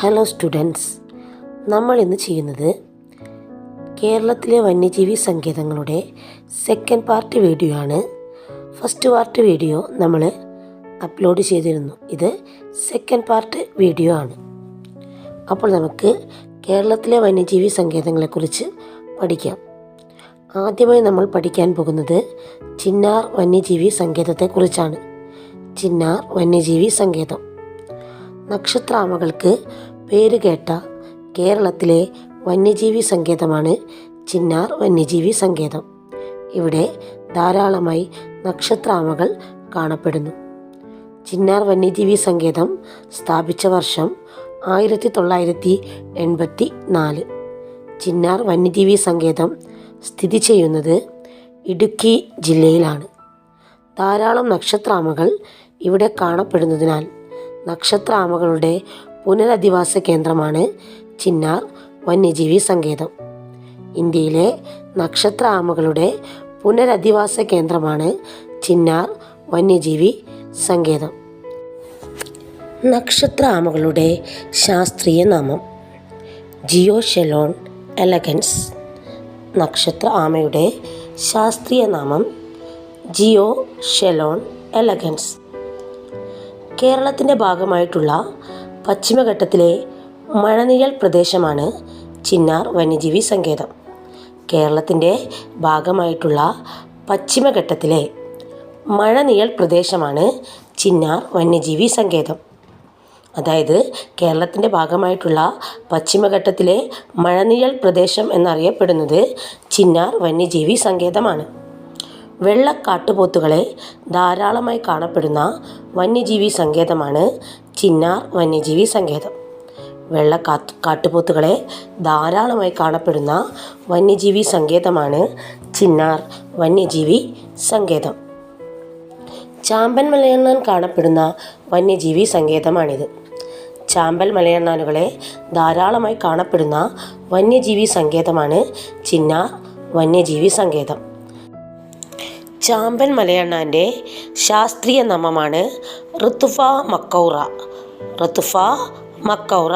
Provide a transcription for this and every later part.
Hello students നമ്മൾ ഇന്ന് ചെയ്യുന്നത് കേരളത്തിലെ വന്യജീവി സങ്കേതങ്ങളുടെ സെക്കൻഡ് പാർട്ട് വീഡിയോ ആണ്. ഫസ്റ്റ് പാർട്ട് വീഡിയോ നമ്മൾ അപ്ലോഡ് ചെയ്തിരുന്നു. ഇത് സെക്കൻഡ് പാർട്ട് വീഡിയോ ആണ്. അപ്പോൾ നമുക്ക് കേരളത്തിലെ വന്യജീവി സങ്കേതങ്ങളെക്കുറിച്ച് പഠിക്കാം. ആദ്യമായി നമ്മൾ പഠിക്കാൻ പോകുന്നത് ചിന്നാർ വന്യജീവി സങ്കേതത്തെക്കുറിച്ചാണ് ചിന്നാർ വന്യജീവി സങ്കേതം. നക്ഷത്രാമകൾക്ക് പേരുകേട്ട കേരളത്തിലെ വന്യജീവി സങ്കേതമാണ് ചിന്നാർ വന്യജീവി സങ്കേതം. ഇവിടെ ധാരാളമായി നക്ഷത്രാമകൾ കാണപ്പെടുന്നു. ചിന്നാർ വന്യജീവി സങ്കേതം സ്ഥാപിച്ച വർഷം ആയിരത്തി തൊള്ളായിരത്തി എൺപത്തി നാല് ചിന്നാർ വന്യജീവി സങ്കേതം സ്ഥിതി ചെയ്യുന്നത് ഇടുക്കി ജില്ലയിലാണ്. ധാരാളം നക്ഷത്രാമകൾ ഇവിടെ കാണപ്പെടുന്നതിനാൽ നക്ഷത്രാമകളുടെ പുനരധിവാസ കേന്ദ്രമാണ് ചിന്നാർ വന്യജീവി സങ്കേതം. ഇന്ത്യയിലെ നക്ഷത്രാമകളുടെ പുനരധിവാസ കേന്ദ്രമാണ് ചിന്നാർ വന്യജീവി സങ്കേതം. നക്ഷത്രാമകളുടെ ശാസ്ത്രീയ നാമം ജിയോഷെലോൺ എലഗൻസ്. നക്ഷത്ര ആമയുടെ ശാസ്ത്രീയ നാമം ജിയോ ഷെലോൺ എലഗൻസ്. കേരളത്തിന്റെ ഭാഗമായിട്ടുള്ള പശ്ചിമഘട്ടത്തിലെ മഴനിഴൽ പ്രദേശമാണ് ചിന്നാർ വന്യജീവി സങ്കേതം. കേരളത്തിന്റെ ഭാഗമായിട്ടുള്ള പശ്ചിമഘട്ടത്തിലെ മഴനിഴൽ പ്രദേശമാണ് ചിന്നാർ വന്യജീവി സങ്കേതം. അതായത് കേരളത്തിന്റെ ഭാഗമായിട്ടുള്ള പശ്ചിമഘട്ടത്തിലെ മഴനിഴൽ പ്രദേശം എന്നറിയപ്പെടുന്നത് ചിന്നാർ വന്യജീവി സങ്കേതമാണ്. വെള്ളക്കാട്ടുപോത്തുകളെ ധാരാളമായി കാണപ്പെടുന്ന വന്യജീവി സങ്കേതമാണ് ചിന്നാർ വന്യജീവി സങ്കേതം. വെള്ളക്കാത്ത് കാട്ടുപോത്തുകളെ ധാരാളമായി കാണപ്പെടുന്ന വന്യജീവി സങ്കേതമാണ് ചിന്നാർ വന്യജീവി സങ്കേതം. ചാമ്പൻ മലയണ്ണാൻ കാണപ്പെടുന്ന വന്യജീവി സങ്കേതമാണിത്. ചാമ്പൽ മലയണ്ണാനുകളെ ധാരാളമായി കാണപ്പെടുന്ന വന്യജീവി സങ്കേതമാണ് ചിന്നാർ വന്യജീവി സങ്കേതം. ചാമ്പൻ മലയണ്ണാന്റെ ശാസ്ത്രീയ നാമമാണ് ഋതുഫ മക്കൗറ. ഋതുഫ മക്കൗറ.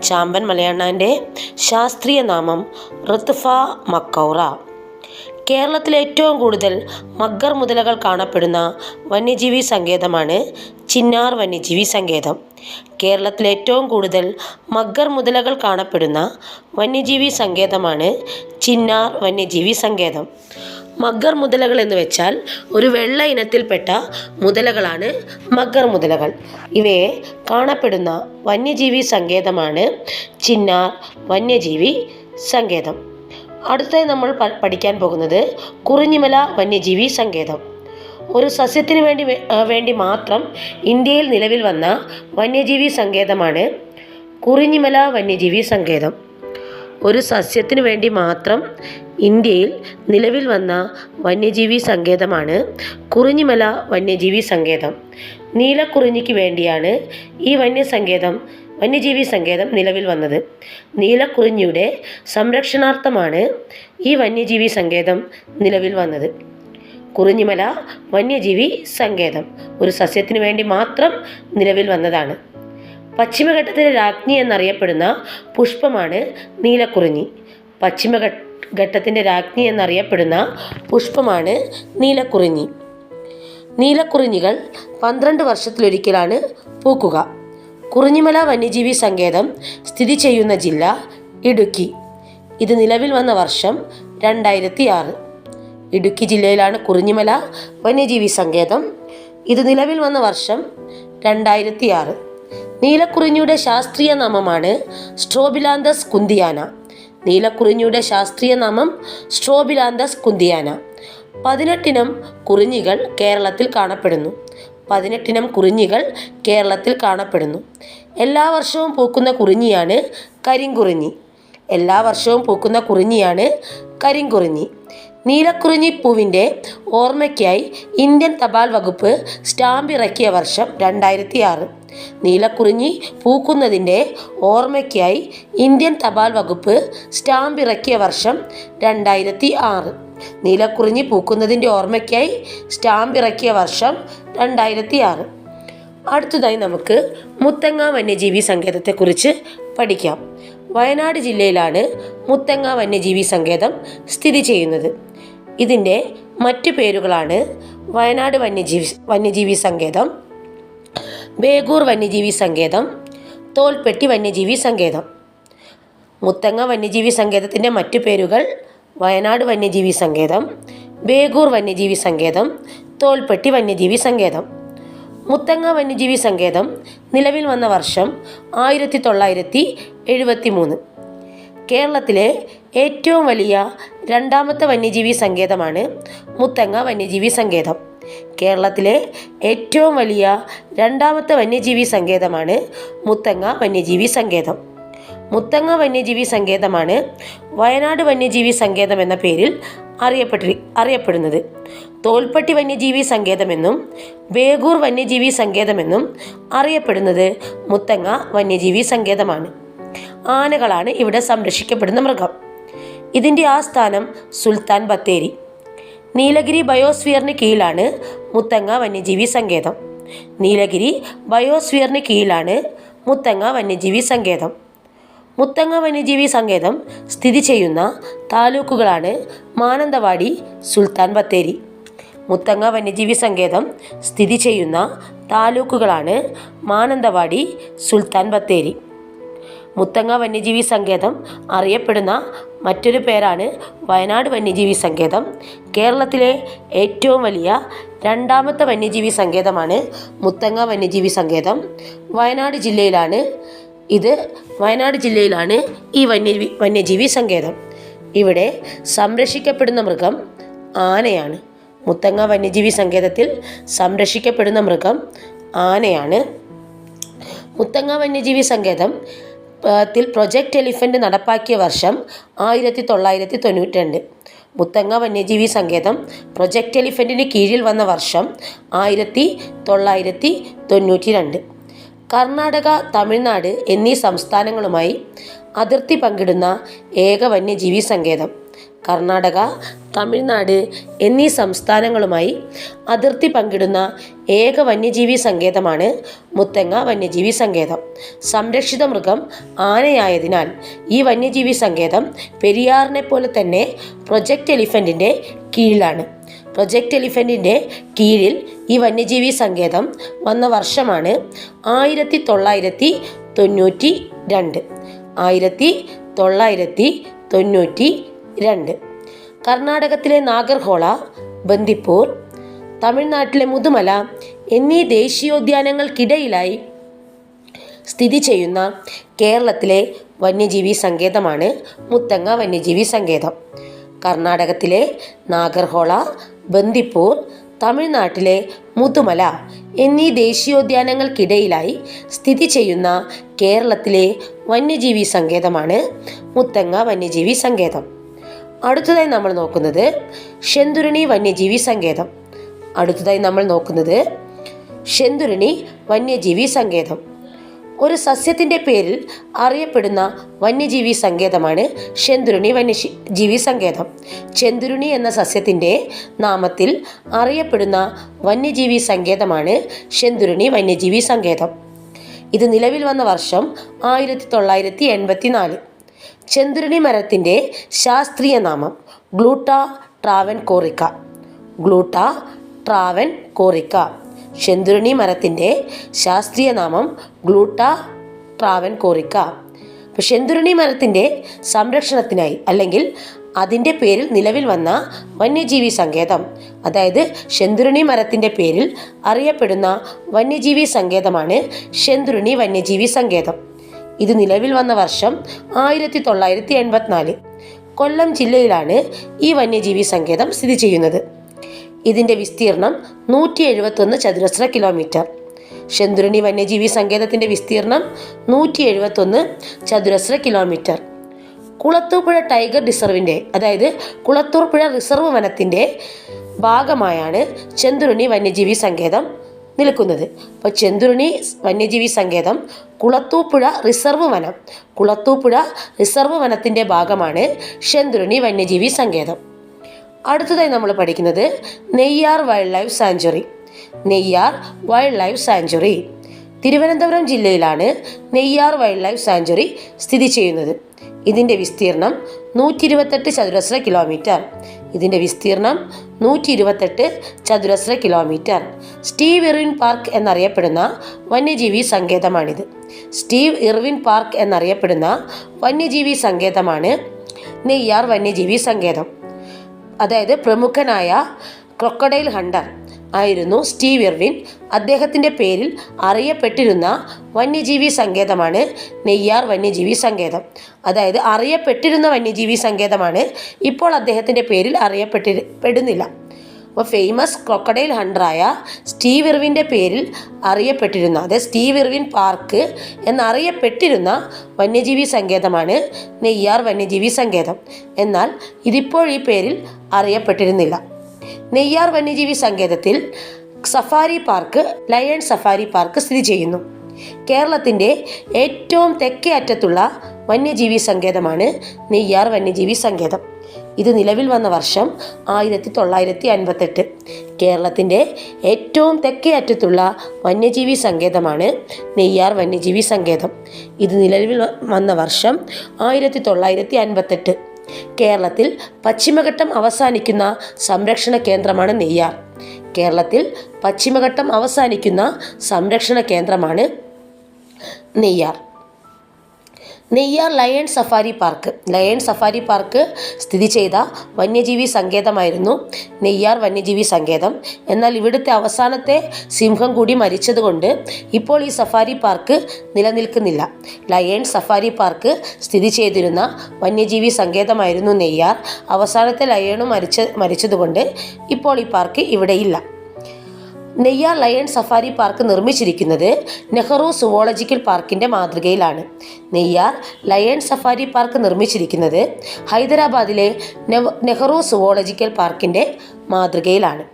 ചാമ്പൻ മലയണ്ണാന്റെ ശാസ്ത്രീയ നാമം ഋതുഫ മക്കൗറ. കേരളത്തിൽ ഏറ്റവും കൂടുതൽ മഗ്ഗർ മുതലകൾ കാണപ്പെടുന്ന വന്യജീവി സങ്കേതമാണ് ചിന്നാർ വന്യജീവി സങ്കേതം. കേരളത്തിൽ ഏറ്റവും കൂടുതൽ മഗ്ഗർ മുതലകൾ കാണപ്പെടുന്ന വന്യജീവി സങ്കേതമാണ് ചിന്നാർ വന്യജീവി സങ്കേതം. മഗ്ഗർ മുതലകൾ എന്ന് വെച്ചാൽ ഒരു വെള്ള ഇനത്തിൽപ്പെട്ട മുതലകളാണ് മഗ്ഗർ മുതലകൾ. ഇവയെ കാണപ്പെടുന്ന വന്യജീവി സങ്കേതമാണ് ചിന്നാർ വന്യജീവി സങ്കേതം. അടുത്തായി നമ്മൾ പഠിക്കാൻ പോകുന്നത് കുറിഞ്ഞിമല വന്യജീവി സങ്കേതം. ഒരു സസ്യത്തിന് വേണ്ടി വേണ്ടി മാത്രം ഇന്ത്യയിൽ നിലവിൽ വന്ന വന്യജീവി സങ്കേതമാണ് കുറിഞ്ഞിമല വന്യജീവി സങ്കേതം. ഒരു സസ്യത്തിന് വേണ്ടി മാത്രം ഇന്ത്യയിൽ നിലവിൽ വന്ന വന്യജീവി സങ്കേതമാണ് കുറിഞ്ഞിമല വന്യജീവി സങ്കേതം. നീലക്കുറിഞ്ഞിക്ക് വേണ്ടിയാണ് ഈ വന്യസങ്കേതം വന്യജീവി സങ്കേതം നിലവിൽ വന്നത്. നീലക്കുറിഞ്ഞിയുടെ സംരക്ഷണാർത്ഥമാണ് ഈ വന്യജീവി സങ്കേതം നിലവിൽ വന്നത്. കുറിഞ്ഞിമല വന്യജീവി സങ്കേതം ഒരു സസ്യത്തിന് വേണ്ടി മാത്രം നിലവിൽ വന്നതാണ്. പശ്ചിമഘട്ടത്തിലെ രാജ്ഞി എന്നറിയപ്പെടുന്ന പുഷ്പമാണ് നീലക്കുറിഞ്ഞി. പശ്ചിമഘട്ട ഘട്ടത്തിന്റെ രാജ്ഞി എന്നറിയപ്പെടുന്ന പുഷ്പമാണ് നീലക്കുറിഞ്ഞി. നീലക്കുറിഞ്ഞികൾ പന്ത്രണ്ട് വർഷത്തിലൊരിക്കലാണ് പൂക്കുക. കുറിഞ്ഞിമല വന്യജീവി സങ്കേതം സ്ഥിതി ചെയ്യുന്ന ജില്ല ഇടുക്കി. ഇത് നിലവിൽ വന്ന വർഷം രണ്ടായിരത്തി ആറ് ഇടുക്കി ജില്ലയിലാണ് കുറിഞ്ഞിമല വന്യജീവി സങ്കേതം. ഇത് നിലവിൽ വന്ന വർഷം രണ്ടായിരത്തി ആറ് നീലക്കുറിഞ്ഞിയുടെ ശാസ്ത്രീയ നാമമാണ് സ്ട്രോബിലാന്തസ് കുന്തിയാന. നീലക്കുറിഞ്ഞിയുടെ ശാസ്ത്രീയ നാമം സ്ട്രോബിലാന്തസ് കുന്തിയാന. പതിനെട്ടിനം കുറിഞ്ഞികൾ കേരളത്തിൽ കാണപ്പെടുന്നു. പതിനെട്ടിനം കുറിഞ്ഞികൾ കേരളത്തിൽ കാണപ്പെടുന്നു. എല്ലാ വർഷവും പൂക്കുന്ന കുറിഞ്ഞിയാണ് കരിങ്കുറിഞ്ഞി. എല്ലാ വർഷവും പൂക്കുന്ന കുറിഞ്ഞിയാണ് കരിങ്കുറിഞ്ഞി. നീലക്കുറിഞ്ഞി പൂവിന്റെ ഓർമ്മയ്ക്കായി ഇന്ത്യൻ തപാൽ വകുപ്പ് സ്റ്റാമ്പ് ഇറക്കിയ വർഷം രണ്ടായിരത്തി ആറ് നീലക്കുറിഞ്ഞി പൂക്കുന്നതിന്റെ ഓർമ്മയ്ക്കായി ഇന്ത്യൻ തപാൽ വകുപ്പ് സ്റ്റാമ്പ് ഇറക്കിയ വർഷം രണ്ടായിരത്തി ആറ് നീലക്കുറിഞ്ഞി പൂക്കുന്നതിന്റെ ഓർമ്മയ്ക്കായി സ്റ്റാമ്പ് ഇറക്കിയ വർഷം രണ്ടായിരത്തി ആറ് അടുത്തതായി നമുക്ക് മുത്തങ്ങ വന്യജീവി സങ്കേതത്തെക്കുറിച്ച് പഠിക്കാം. വയനാട് ജില്ലയിലാണ് മുത്തങ്ങ വന്യജീവി സങ്കേതം സ്ഥിതി ചെയ്യുന്നത്. ഇതിന്റെ മറ്റു പേരുകളാണ് വയനാട് വന്യജീവി വന്യജീവി സങ്കേതം ബേഗൂർ വന്യജീവി സങ്കേതം തോൽപ്പെട്ടി വന്യജീവി സങ്കേതം. മുത്തങ്ങ വന്യജീവി സങ്കേതത്തിന്റെ മറ്റു പേരുകൾ വയനാട് വന്യജീവി സങ്കേതം ബേഗൂർ വന്യജീവി സങ്കേതം തോൽപ്പെട്ടി വന്യജീവി സങ്കേതം. മുത്തങ്ങ വന്യജീവി സങ്കേതം നിലവിൽ വന്ന വർഷം ആയിരത്തി തൊള്ളായിരത്തി എഴുപത്തി മൂന്ന് കേരളത്തിലെ ഏറ്റവും വലിയ രണ്ടാമത്തെ വന്യജീവി സങ്കേതമാണ് മുത്തങ്ങ വന്യജീവി സങ്കേതം. കേരളത്തിലെ ഏറ്റവും വലിയ രണ്ടാമത്തെ വന്യജീവി സങ്കേതമാണ് മുത്തങ്ങ വന്യജീവി സങ്കേതം. മുത്തങ്ങ വന്യജീവി സങ്കേതമാണ് വയനാട് വന്യജീവി സങ്കേതം എന്ന പേരിൽ അറിയപ്പെട്ടി അറിയപ്പെടുന്നത്. തോൽപ്പട്ടി വന്യജീവി സങ്കേതമെന്നും ബേഗൂർ വന്യജീവി സങ്കേതമെന്നും അറിയപ്പെടുന്നത് മുത്തങ്ങ വന്യജീവി സങ്കേതമാണ്. ആനകളാണ് ഇവിടെ സംരക്ഷിക്കപ്പെടുന്ന മൃഗം. ഇതിന്റെ ആസ്ഥാനം സുൽത്താൻ ബത്തേരി. നീലഗിരി ബയോസ്ഫിയറിന് കീഴിലാണ് മുത്തങ്ങ വന്യജീവി സങ്കേതം. നീലഗിരി ബയോസ്ഫിയറിന് കീഴിലാണ് മുത്തങ്ങ വന്യജീവി സങ്കേതം. മുത്തങ്ങ വന്യജീവി സങ്കേതം സ്ഥിതി ചെയ്യുന്ന താലൂക്കുകളാണ് മാനന്തവാടി സുൽത്താൻ ബത്തേരി. മുത്തങ്ങ വന്യജീവി സങ്കേതം സ്ഥിതി ചെയ്യുന്ന താലൂക്കുകളാണ് മാനന്തവാടി സുൽത്താൻ ബത്തേരി. മുത്തങ്ങ വന്യജീവി സങ്കേതം അറിയപ്പെടുന്ന മറ്റൊരു പേരാണ് വയനാട് വന്യജീവി സങ്കേതം. കേരളത്തിലെ ഏറ്റവും വലിയ രണ്ടാമത്തെ വന്യജീവി സങ്കേതമാണ് മുത്തങ്ങ വന്യജീവി സങ്കേതം. വയനാട് ജില്ലയിലാണ് ഇത് വയനാട് ജില്ലയിലാണ് ഈ വന്യജീവി വന്യജീവി സങ്കേതം. ഇവിടെ സംരക്ഷിക്കപ്പെടുന്ന മൃഗം ആനയാണ്. മുത്തങ്ങ വന്യജീവി സങ്കേതത്തിൽ സംരക്ഷിക്കപ്പെടുന്ന മൃഗം ആനയാണ്. മുത്തങ്ങ വന്യജീവി സങ്കേതം ത്തിൽ പ്രൊജക്റ്റ് എലിഫന്റ് നടപ്പാക്കിയ വർഷം ആയിരത്തി തൊള്ളായിരത്തി തൊണ്ണൂറ്റി രണ്ട് മുത്തങ്ങ വന്യജീവി സങ്കേതം പ്രൊജക്റ്റ് എലിഫന്റിന് കീഴിൽ വന്ന വർഷം ആയിരത്തി തൊള്ളായിരത്തി തൊണ്ണൂറ്റി രണ്ട് കർണാടക തമിഴ്നാട് എന്നീ സംസ്ഥാനങ്ങളുമായി അതിർത്തി പങ്കിടുന്ന ഏക വന്യജീവി സങ്കേതം കർണാടക തമിഴ്നാട് എന്നീ സംസ്ഥാനങ്ങളുമായി അതിർത്തി പങ്കിടുന്ന ഏക വന്യജീവി സങ്കേതമാണ് മുത്തങ്ങ വന്യജീവി സങ്കേതം. സംരക്ഷിത മൃഗം ആനയായതിനാൽ ഈ വന്യജീവി സങ്കേതം പെരിയാറിനെ പോലെ തന്നെ പ്രൊജക്റ്റ് എലിഫന്റിന്റെ കീഴിലാണ്. പ്രൊജക്റ്റ് എലിഫന്റിന്റെ കീഴിൽ ഈ വന്യജീവി സങ്കേതം വന്ന വർഷമാണ് ആയിരത്തി തൊള്ളായിരത്തി തൊണ്ണൂറ്റി രണ്ട് ആയിരത്തി തൊള്ളായിരത്തി തൊണ്ണൂറ്റി രണ്ട് കർണാടകത്തിലെ നാഗർഹോള ബന്ദിപ്പൂർ തമിഴ്നാട്ടിലെ മുതുമല എന്നീ ദേശീയോദ്യാനങ്ങൾക്കിടയിലായി സ്ഥിതി ചെയ്യുന്ന കേരളത്തിലെ വന്യജീവി സങ്കേതമാണ് മുത്തങ്ങ വന്യജീവി സങ്കേതം. കർണാടകത്തിലെ നാഗർഹോള ബന്ദിപ്പൂർ തമിഴ്നാട്ടിലെ മുതുമല എന്നീ ദേശീയോദ്യാനങ്ങൾക്കിടയിലായി സ്ഥിതി ചെയ്യുന്ന കേരളത്തിലെ വന്യജീവി സങ്കേതമാണ് മുത്തങ്ങ വന്യജീവി സങ്കേതം. അടുത്തതായി നമ്മൾ നോക്കുന്നത് ശെന്തുരണി വന്യജീവി സങ്കേതം. അടുത്തതായി നമ്മൾ നോക്കുന്നത് ശെന്തുരണി വന്യജീവി സങ്കേതം. ഒരു സസ്യത്തിന്റെ പേരിൽ അറിയപ്പെടുന്ന വന്യജീവി സങ്കേതമാണ് ശെന്തുരുണി വന്യജീവി ജീവി സങ്കേതം. ചെന്തുരുണി എന്ന സസ്യത്തിന്റെ നാമത്തിൽ അറിയപ്പെടുന്ന വന്യജീവി സങ്കേതമാണ് ശെന്തുരുണി വന്യജീവി സങ്കേതം. ഇത് നിലവിൽ വന്ന വർഷം ആയിരത്തി തൊള്ളായിരത്തി എൺപത്തി നാല് ചെന്തുരുണി മരത്തിന്റെ ശാസ്ത്രീയ നാമം ഗ്ലൂട്ട ട്രാവൻ കോറിക്ക ഗ്ലൂട്ട ട്രാവൻ കോറിക്ക ചന്ദ്രനി മരത്തിന്റെ ശാസ്ത്രീയ നാമം ഗ്ലൂട്ട ട്രാവൻ കോറിക്ക ചെന്തുരുണി മരത്തിന്റെ സംരക്ഷണത്തിനായി അല്ലെങ്കിൽ അതിന്റെ പേരിൽ നിലവിൽ വന്ന വന്യജീവി സങ്കേതം അതായത് ശെന്തുരുണി മരത്തിന്റെ പേരിൽ അറിയപ്പെടുന്ന വന്യജീവി സങ്കേതമാണ് ശെന്തുരുണി വന്യജീവി സങ്കേതം. ഇത് നിലവിൽ വന്ന വർഷം ആയിരത്തി തൊള്ളായിരത്തി എൺപത്തിനാല് കൊല്ലം ജില്ലയിലാണ് ഈ വന്യജീവി സങ്കേതം സ്ഥിതി ചെയ്യുന്നത്. ഇതിന്റെ വിസ്തീർണം നൂറ്റി എഴുപത്തൊന്ന് ചതുരശ്ര കിലോമീറ്റർ. ശെന്തുരണി വന്യജീവി സങ്കേതത്തിന്റെ വിസ്തീർണം നൂറ്റി എഴുപത്തൊന്ന് ചതുരശ്ര കിലോമീറ്റർ. കുളത്തൂപ്പുഴ ടൈഗർ റിസർവിന്റെ അതായത് കുളത്തൂർപ്പുഴ റിസർവ് വനത്തിന്റെ ഭാഗമായാണ് ചെന്തുരുണി വന്യജീവി സങ്കേതം നിൽക്കുന്നത്. അപ്പോൾ ചെന്തുരുണി വന്യജീവി സങ്കേതം കുളത്തൂപ്പുഴ റിസർവ് വനം. കുളത്തൂപ്പുഴ റിസർവ് വനത്തിന്റെ ഭാഗമാണ് ചെന്തുരുണി വന്യജീവി സങ്കേതം. അടുത്തതായി നമ്മൾ പഠിക്കുന്നത് Neyyar wildlife sanctuary Neyyar wildlife sanctuary Thiruvananthapuram ജില്ലയിലാണ് നെയ്യാർ വൈൽഡ് ലൈഫ് സാഞ്ചുറി സ്ഥിതി ചെയ്യുന്നത്. ഇതിന്റെ വിസ്തീർണം നൂറ്റി ഇരുപത്തെട്ട് ചതുരശ്ര കിലോമീറ്റർ. ഇതിന്റെ വിസ്തീർണം നൂറ്റി ഇരുപത്തെട്ട് ചതുരശ്ര കിലോമീറ്റർ. സ്റ്റീവ് ഇർവിൻ പാർക്ക് എന്നറിയപ്പെടുന്ന വന്യജീവി സങ്കേതമാണിത്. സ്റ്റീവ് ഇർവിൻ പാർക്ക് എന്നറിയപ്പെടുന്ന വന്യജീവി സങ്കേതമാണ് നെയ്യാർ വന്യജീവി സങ്കേതം. അതായത് പ്രമുഖനായ ക്രൊക്കഡൈൽ ഹണ്ടർ. ആയിരുന്നു സ്റ്റീവ് ഇർവിൻ. അദ്ദേഹത്തിന്റെ പേരിൽ അറിയപ്പെട്ടിരുന്ന വന്യജീവി സങ്കേതമാണ് നെയ്യാർ വന്യജീവി സങ്കേതം. അതായത് അറിയപ്പെട്ടിരുന്ന വന്യജീവി സങ്കേതമാണ് ഇപ്പോൾ അദ്ദേഹത്തിന്റെ പേരിൽ അറിയപ്പെട്ടി പെടുന്നില്ല അപ്പോൾ ഫേമസ് ക്രൊക്കഡൈൽ ഹണ്ടറായ സ്റ്റീവ് ഇർവിന്റെ പേരിൽ അറിയപ്പെട്ടിരുന്ന അതായത് സ്റ്റീവ് ഇർവിൻ പാർക്ക് എന്നറിയപ്പെട്ടിരുന്ന വന്യജീവി സങ്കേതമാണ് നെയ്യാർ വന്യജീവി സങ്കേതം. എന്നാൽ ഇതിപ്പോൾ ഈ പേരിൽ അറിയപ്പെട്ടിരുന്നില്ല. നെയ്യാർ വന്യജീവി സങ്കേതത്തിൽ safari park lion safari park സ്ഥിതി ചെയ്യുന്നു. കേരളത്തിന്റെ ഏറ്റവും തെക്കേ അറ്റത്തുള്ള വന്യജീവി സങ്കേതമാണ് നെയ്യാർ വന്യജീവി സങ്കേതം. ഇത് നിലവിൽ വന്ന വർഷം ആയിരത്തി തൊള്ളായിരത്തി അൻപത്തെട്ട് കേരളത്തിന്റെ ഏറ്റവും തെക്കേ അറ്റത്തുള്ള വന്യജീവി സങ്കേതമാണ് നെയ്യാർ വന്യജീവി സങ്കേതം. ഇത് നിലവിൽ വന്ന വർഷം ആയിരത്തി തൊള്ളായിരത്തി അൻപത്തെട്ട് കേരളത്തിൽ പശ്ചിമഘട്ടം അവസാനിക്കുന്ന സംരക്ഷണ കേന്ദ്രമാണ് നെയ്യാർ. കേരളത്തിൽ പശ്ചിമഘട്ടം അവസാനിക്കുന്ന സംരക്ഷണ കേന്ദ്രമാണ് Neyyar. Neyyar lion safari park. Lion safari park സ്ഥിതി ചെയ്ത വന്യജീവി സങ്കേതമായിരുന്നു നെയ്യാർ വന്യജീവി സങ്കേതം. എന്നാൽ ഇവിടുത്തെ അവസാനത്തെ സിംഹം കൂടി മരിച്ചതുകൊണ്ട് ഇപ്പോൾ ഈ സഫാരി പാർക്ക് നിലനിൽക്കുന്നില്ല. ലയൺ സഫാരി പാർക്ക് സ്ഥിതി ചെയ്തിരുന്ന വന്യജീവി സങ്കേതമായിരുന്നു നെയ്യാർ. അവസാനത്തെ ലയണും മരിച്ച മരിച്ചതുകൊണ്ട് ഇപ്പോൾ ഈ പാർക്ക് ഇവിടെയില്ല നെയ്യാർ ലയൺ സഫാരി പാർക്ക് നിർമ്മിച്ചിരിക്കുന്നത് നെഹ്റു സുവോളജിക്കൽ പാർക്കിന്റെ മാതൃകയിലാണ്. നെയ്യാർ ലയൺ സഫാരി പാർക്ക് നിർമ്മിച്ചിരിക്കുന്നത് ഹൈദരാബാദിലെ നെഹ്റു സുവോളജിക്കൽ പാർക്കിന്റെ മാതൃകയിലാണ്.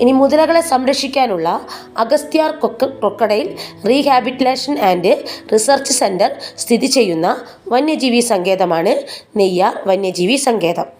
ഇനി മുതലകളെ സംരക്ഷിക്കാനുള്ള അഗസ്ത്യാർ കൊക്ക crocodile rehabilitation and research centre സ്ഥിതി ചെയ്യുന്ന വന്യജീവി സങ്കേതമാണ് നെയ്യാർ വന്യജീവി സങ്കേതം.